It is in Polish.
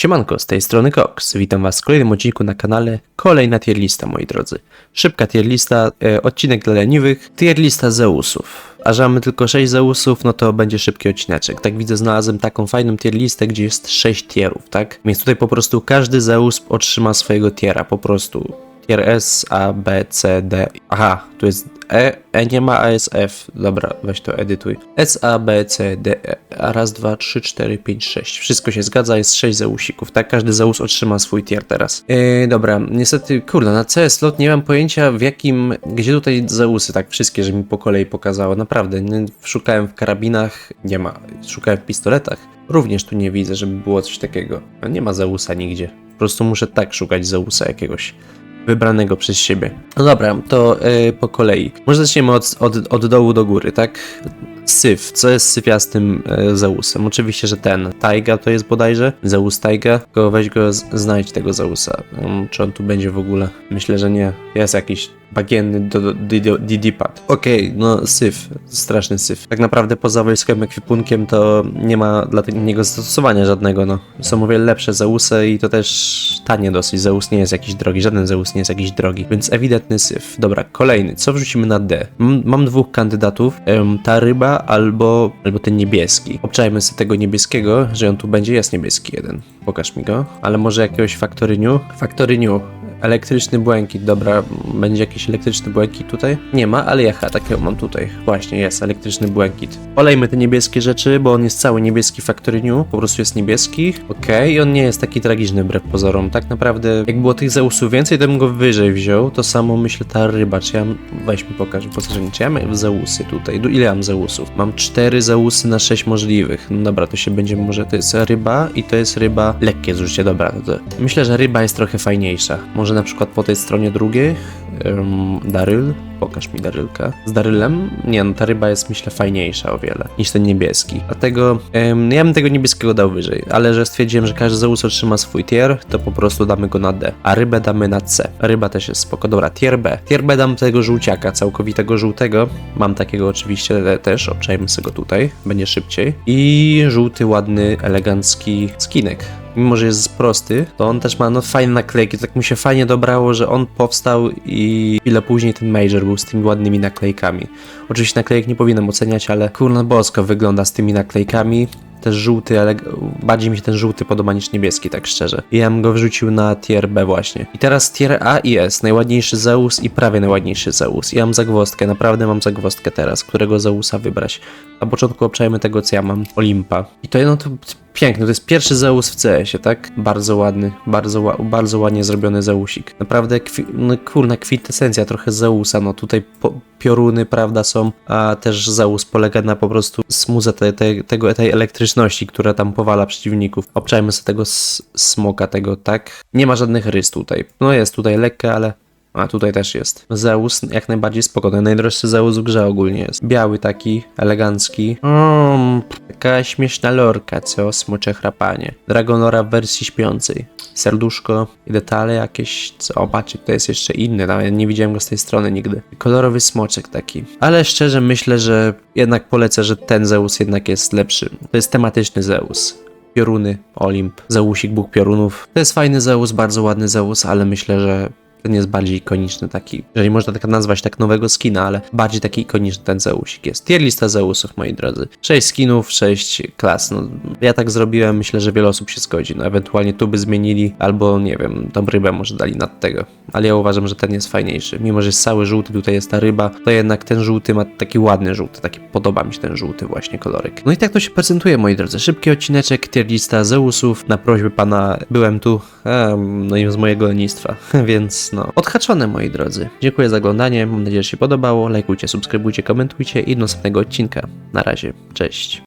Siemanko, z tej strony Cox. Witam Was w kolejnym odcinku na kanale. Kolejna tier lista, moi drodzy. Szybka tier lista, e, odcinek dla leniwych. Tier lista Zeusów. A że mamy tylko 6 Zeusów, no to będzie szybki odcineczek. Tak widzę, znalazłem taką fajną tier listę, gdzie jest 6 tierów, tak? Więc tutaj po prostu każdy Zeus otrzyma swojego tiera, po prostu. Tier S, A, B, C, D. Aha, tu jest E, E nie ma, A jest F. Dobra, weź to edytuj. S, A, B, C, D, E. A raz, dwa, trzy, cztery, pięć, sześć. Wszystko się zgadza, jest sześć Zeusików, tak? Każdy Zeus otrzyma swój tier teraz. Yy, dobra, niestety, kurde, na CS lot nie mam pojęcia w jakim, gdzie tutaj Zeusy, tak wszystkie, że mi po kolei pokazało. Naprawdę, nie, szukałem w karabinach, nie ma. Szukałem w pistoletach, również tu nie widzę, żeby było coś takiego. A nie ma Zeusa nigdzie. Po prostu muszę tak szukać Zeusa jakiegoś wybranego przez siebie. No dobra, to e, po kolei. Może zaczniemy od, od, od dołu do góry, tak? Syf. Co jest syfiastym e, Zeusem? Oczywiście, że ten. Taiga to jest bodajże. Zeus Taiga. Tylko weź go, znajdź tego Zeusa. Um, czy on tu będzie w ogóle? Myślę, że nie. Jest jakiś bagienny Didipad. Okej, no syf. Straszny syf. Tak naprawdę poza wojskowym ekwipunkiem to nie ma dla niego zastosowania żadnego, no. Są o wiele lepsze Zeusy i to też tanie dosyć. Zeus nie jest jakiś drogi. Żaden Zeus nie jest jakiś drogi. Więc ewidentny syf. Dobra, kolejny. Co wrzucimy na D? Mam, mam dwóch kandydatów. Ta ryba albo, albo ten niebieski. Obczajmy sobie tego niebieskiego, że on tu będzie. Jest niebieski jeden. Pokaż mi go. Ale może jakiegoś faktoryniu? Faktoryniu. Elektryczny błękit, dobra, będzie jakiś elektryczny błękit tutaj? Nie ma, ale ja chyba takiego mam tutaj. Właśnie, jest elektryczny błękit. Olejmy te niebieskie rzeczy, bo on jest cały niebieski Factory New, po prostu jest niebieski. Okej, i on nie jest taki tragiczny wbrew pozorom. Tak naprawdę, jak było tych Zeusów więcej, to bym go wyżej wziął. To samo myślę ta ryba, czy ja... Weź mi pokaż wyposażenie, czy ja mam Zeusy tutaj? Ile mam Zeusów? Mam cztery Zeusy na sześć możliwych. No dobra, to się będzie może... To jest ryba i to jest ryba lekkie zużycie, dobra. To. Myślę, że ryba jest trochę fajniejsza. Może na przykład po tej stronie drugiej um, Daryl. Pokaż mi Darylkę. Z Darylem? Nie, no ta ryba jest myślę fajniejsza o wiele niż ten niebieski. Dlatego em, ja bym tego niebieskiego dał wyżej, ale że stwierdziłem, że każdy Zeus otrzyma swój tier, to po prostu damy go na D, a rybę damy na C. Ryba też jest spoko. Dobra, tier B. Tier B dam tego żółciaka, całkowitego żółtego. Mam takiego oczywiście też, obczajmy sobie go tutaj, będzie szybciej. I żółty, ładny, elegancki skinek mimo że jest prosty, to on też ma no fajne naklejki. Tak mi się fajnie dobrało, że on powstał i chwilę później ten Major był z tymi ładnymi naklejkami. Oczywiście naklejek nie powinienem oceniać, ale kurna bosko wygląda z tymi naklejkami. Też żółty, ale bardziej mi się ten żółty podoba niż niebieski, tak szczerze. I ja bym go wrzucił na tier B właśnie. I teraz tier A i S. Najładniejszy Zeus i prawie najładniejszy Zeus. I ja mam zagwozdkę, naprawdę mam zagwozdkę teraz, którego Zeusa wybrać. Na początku obczajmy tego, co ja mam. Olimpa. I to no to piękny, to jest pierwszy Zeus w CS-ie, tak? Bardzo ładny, bardzo, bardzo ładnie zrobiony Zeusik. Naprawdę, kwi- no kurna, kwintesencja trochę Zeusa, no tutaj pioruny, prawda, są, a też Zeus polega na po prostu smuze te, te, tego, tej elektryczności, która tam powala przeciwników. Obczajmy sobie tego smoka, tego, tak? Nie ma żadnych rys tutaj. No jest tutaj lekka, ale a tutaj też jest. Zeus jak najbardziej spokojny. Najdroższy Zeus w grze ogólnie jest. Biały taki, elegancki. Mm, taka śmieszna lorka, co? Smocze chrapanie. Dragonora w wersji śpiącej. Serduszko i detale jakieś. Co? Patrzcie, to jest jeszcze inny. Nawet nie widziałem go z tej strony nigdy. Kolorowy smoczek taki. Ale szczerze myślę, że jednak polecę, że ten Zeus jednak jest lepszy. To jest tematyczny Zeus pioruny, Olimp, Zeusik, Bóg piorunów. To jest fajny Zeus, bardzo ładny Zeus, ale myślę, że ten jest bardziej ikoniczny taki, jeżeli można tak nazwać tak nowego skina, ale bardziej taki ikoniczny ten Zeusik jest. Tier lista Zeusów, moi drodzy. 6 skinów, 6 klas. No, ja tak zrobiłem, myślę, że wiele osób się zgodzi. No, ewentualnie tu by zmienili, albo nie wiem, tą rybę może dali nad tego. Ale ja uważam, że ten jest fajniejszy. Mimo, że jest cały żółty, tutaj jest ta ryba, to jednak ten żółty ma taki ładny żółty, taki podoba mi się ten żółty właśnie kolorek. No i tak to się prezentuje, moi drodzy. Szybki odcineczek, tier lista Zeusów. Na prośbę pana byłem tu, no i z mojego lenistwa, więc no, odhaczone, moi drodzy. Dziękuję za oglądanie, mam nadzieję, że się podobało. Lajkujcie, subskrybujcie, komentujcie i do następnego odcinka. Na razie, cześć.